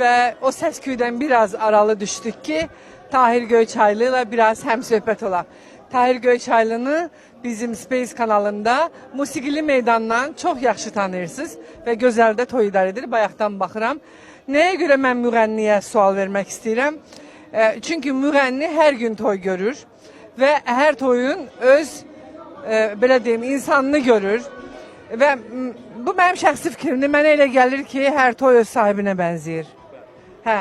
Ve o ses küyden biraz aralı düştük ki Tahir Göyçaylı ile biraz hem söhbet ola. Tahir Göyçaylı'nı bizim Space kanalında Musigili Meydandan çok yaxşı tanıyırsınız ve gözəldə toy idarədir. Bayaqdan baxıram. Nəyə görə mən müğənniyə sual vermək istəyirəm? E, çünki müğənni gün toy görür və hər toyun öz e, deyim insanını görür. Və bu mənim şəxsi fikrimdir. Mənə elə gəlir ki, hər toy öz sahibinə bənzəyir. Hə.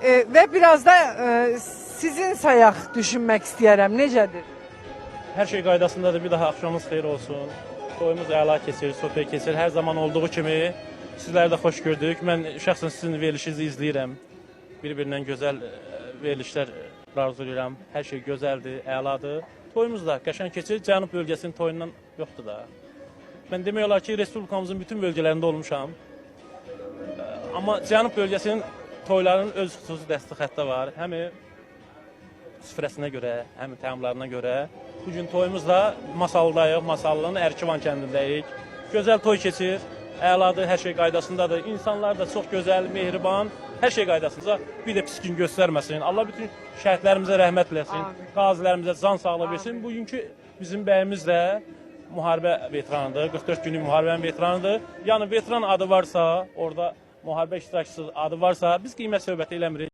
E, və biraz da e, sizin sayaq düşünmək istəyərəm. Necədir? Her şey qaydasındadır. Bir daha axşamınız xeyir olsun. Toyumuz əla keçir, söhbət keçir. Hər zaman olduğu kimi sizləri də xoş gördük. Mən şəxsən sizin verilişinizi izləyirəm. Bir-birindən gözəl e, verilişlər arzulayıram. Hər şey gözəldir, əladır. Toyumuz da qəşəng keçir. Cənub bölgəsinin toyundan yoxdur da. Mən demək olar ki, respublikamızın bütün bölgələrində olmuşam. E, Amma Cənub bölgəsinin toylarının öz xüsusi dəsti xəttə var. Həm süfrəsinə görə, həm təamlarına görə. Bu gün toyumuzda Masaldayıq, Masallının Ərkivan kəndindəyik. Gözəl toy keçir, əladır, hər şey qaydasındadır. İnsanlar da çox gözəl, mehriban, hər şey qaydasında. Bir də pis gün göstərməsin. Allah bütün şəhidlərimizə rəhmət eləsin. Qazilərimizə can sağlığı versin. Bugünkü bizim bəyimiz də müharibə veteranıdır. 44 günlük müharibənin veteranıdır. Yəni veteran adı varsa, orada müharibə iştirakçısı adı varsa, biz qiymət söhbəti eləmirik.